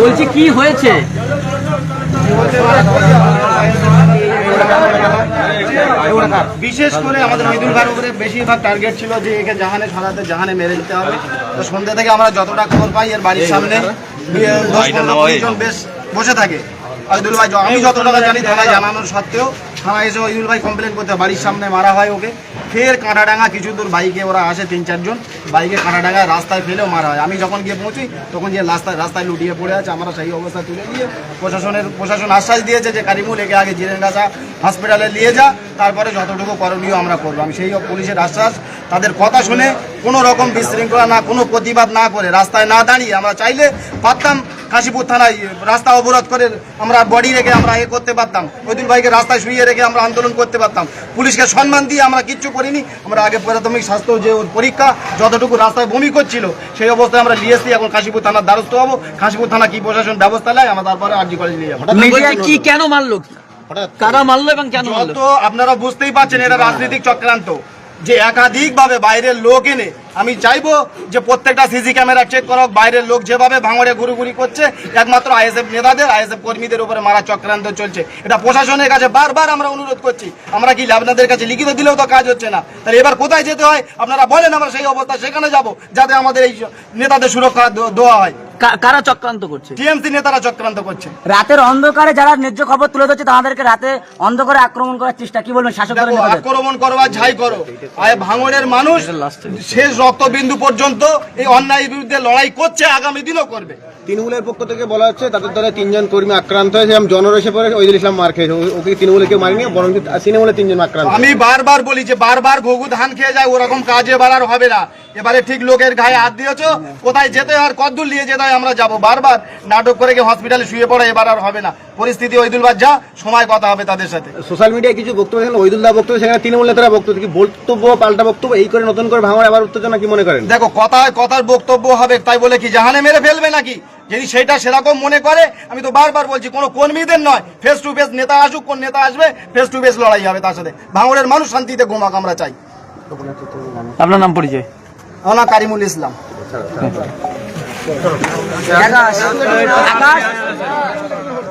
বলছি কি হয়েছে? বিশেষ করে আমাদের মিদুল ভাইয়ের উপরে বেশিরভাগ টার্গেট ছিল যে একে জাহানে ছড়াতে জাহানে মেরে দিতে হবে। তো সন্ধ্যা থেকে আমরা যতটা খবর পাই এর বাড়ির সামনে বেশ বসে থাকে। ওইদুল ভাই আমি যতটা জানি থানায় জানানোর সত্ত্বেও থানায় এসে ওইদুল ভাই কমপ্লেন করতে বাড়ির সামনে মারা হয় ওকে। ফের কাঁটাডাঙ্গা কিছু দূর বাইকে ওরা আসে তিন চারজন। বাইকে কাঁটাডাঙ্গা রাস্তায় ফেলেও মারা হয়। আমি যখন গিয়ে পৌঁছি তখন যে রাস্তায় রাস্তায় লুটিয়ে পড়ে আছে আমরা সেই অবস্থা তুলে দিয়ে প্রশাসনের প্রশাসন আশ্বাস দিয়েছে যে কারিমুল একে আগে জিরেঙ্গাসা হসপিটালে নিয়ে যা তারপরে যতটুকু করণীয় আমরা করব। আমি সেই পুলিশের আশ্বাস তাদের কথা শুনে কোনো রকম বিশৃঙ্খলা না কোনো প্রতিবাদ না করে রাস্তায় না দাঁড়িয়ে আমরা চাইলে পারতাম কাশীপুর থানায় রাস্তা অবরোধ করে আমরা বডি রেখে আমরা এ করতে পারতাম। ওইদিন ভাইকে রাস্তায় শুয়ে রেখে আমরা আন্দোলন করতে পারতাম। পুলিশকে সম্মান দিয়ে আমরা কিচ্ছু করিনি। আমরা আগে প্রাথমিক স্বাস্থ্য যে ওর পরীক্ষা যতটুকু রাস্তায় বমি করছিল সেই অবস্থায় আমরা নিয়ে এসেছি এখন কাশীপুর থানার দ্বারস্থ হব। কাশীপুর থানা কি প্রশাসন ব্যবস্থা নেয় আমরা তারপরে আরজি কলেজ নিয়ে যাব। কি কেন মারলো? কারা মারলো এবং কেন আপনারা বুঝতেই পারছেন এরা রাজনৈতিক চক্রান্ত। যে একাধিকভাবে বাইরের লোক এনে, আমি চাইব যে প্রত্যেকটা সিসি ক্যামেরা চেক করা বাইরের লোক যেভাবে ভাঙড়ে ঘুরুঘুরি করছে, একমাত্র আইএসএফ নেতাদের, আইএসএফ কর্মীদের উপরে মারা চক্রান্ত চলছে। এটা প্রশাসনের কাছে বারবার আমরা অনুরোধ করছি। আমরা কি আপনাদের কাছে লিখিত দিলেও তো কাজ হচ্ছে না। তাহলে এবার কোথায় যেতে হয়? আপনারা বলেন আমরা সেই অবস্থা সেখানে যাব, যাতে আমাদের এই নেতাদের সুরক্ষা দেওয়া হয়। কারা চক্রান্ত করছে? টিএমসি নেতারা চক্রান্ত করছে। রাতের অন্ধকারে যারা ন্যায্য খবর তুলে ধরছে তাদেরকে রাতে অন্ধকারে আক্রমণ করার চেষ্টা কি বলবেন শাসক? আক্রমণ করবার ঝাই করো। আর ভাঙনের মানুষ শেষ রক্তবিন্দু পর্যন্ত এই অন্যায়ের বিরুদ্ধে লড়াই করছে আগামী দিনও করবে। তৃণমূলের পক্ষ থেকে বলা হচ্ছে তাদের দ্বারা তিনজন কর্মী আক্রান্ত হয়েছে। এবং জনরসে পরে ওইদুল ইসলাম মার খেয়েছে। ওকে তৃণমূলে কেউ মারেনি বরং তৃণমূলে তিনজন আক্রান্ত। আমি বারবার বলি যে বারবার ঘুঘু ধান খেয়ে যায় ওরকম কাজে আর হবে না। এবারে ঠিক লোকের গায়ে হাত দিয়েছ কোথায় যেতে হয় আর কদ্দূর নিয়ে যেতে হয় আমরা যাব। বারবার নাটক করে গিয়ে হসপিটালে শুয়ে পড়ে এবার আর হবে না। পরিস্থিতি ওইদুলবার যা সময় কথা হবে তাদের সাথে। সোশ্যাল মিডিয়ায় কিছু বক্তব্য দেখেন ওইদুল দা বক্তব্য সেখানে তৃণমূল নেতারা বক্তব্য কি বক্তব্য পাল্টা বক্তব্য এই করে নতুন করে ভাঙার আবার উত্তেজনা কি মনে করেন? দেখো কথায় কথার বক্তব্য হবে তাই বলে কি জাহানে মেরে ফেলবে নাকি? যদি সেটা সেরকম মনে করে আমি তো বারবার বলছি কোনো কর্মীদের নয়। ফেস টু ফেস নেতা আসুক কোন নেতা আসবে ফেস টু ফেস লড়াই হবে তার সাথে। ভাঙড়ের মানুষ শান্তিতে ঘুমাক আমরা চাই। আপনার নাম পরিচয়? ওনা কারিমুল ইসলাম। আকাশ,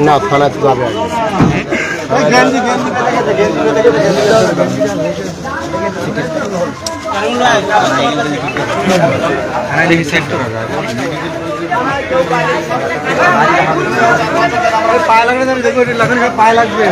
না। থানা যাবে। পায়ে লাগবে দেখো পায়ে লাগবে।